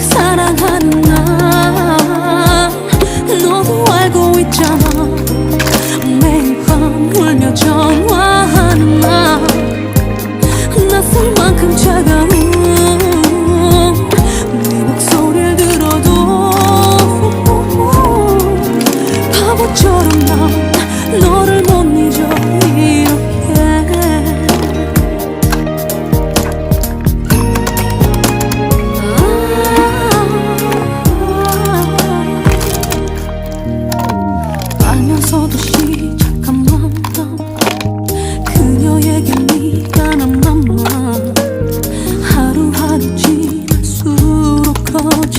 사랑하는 나. 너도 알고 있잖아. 매일 밤 울며 전화하는 나. 낯설 만큼 차가운 네 목소리를 들어도 바보처럼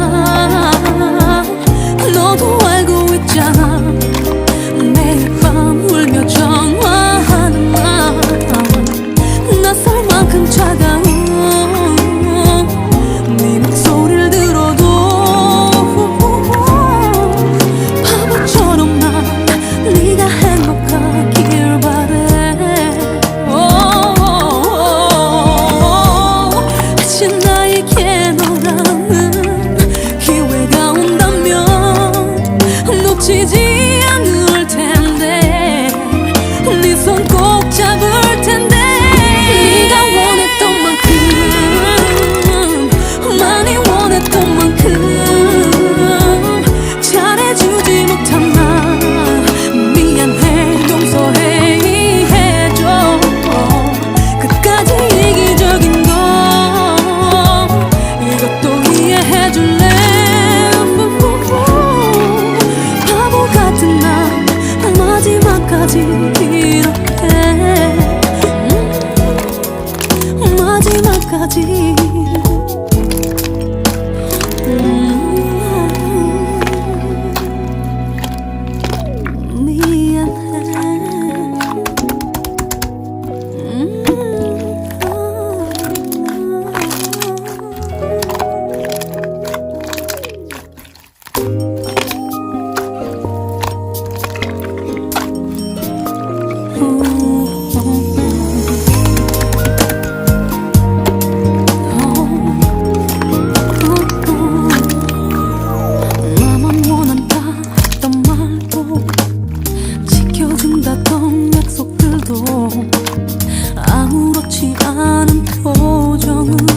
啊 বুঝি 하는 표정은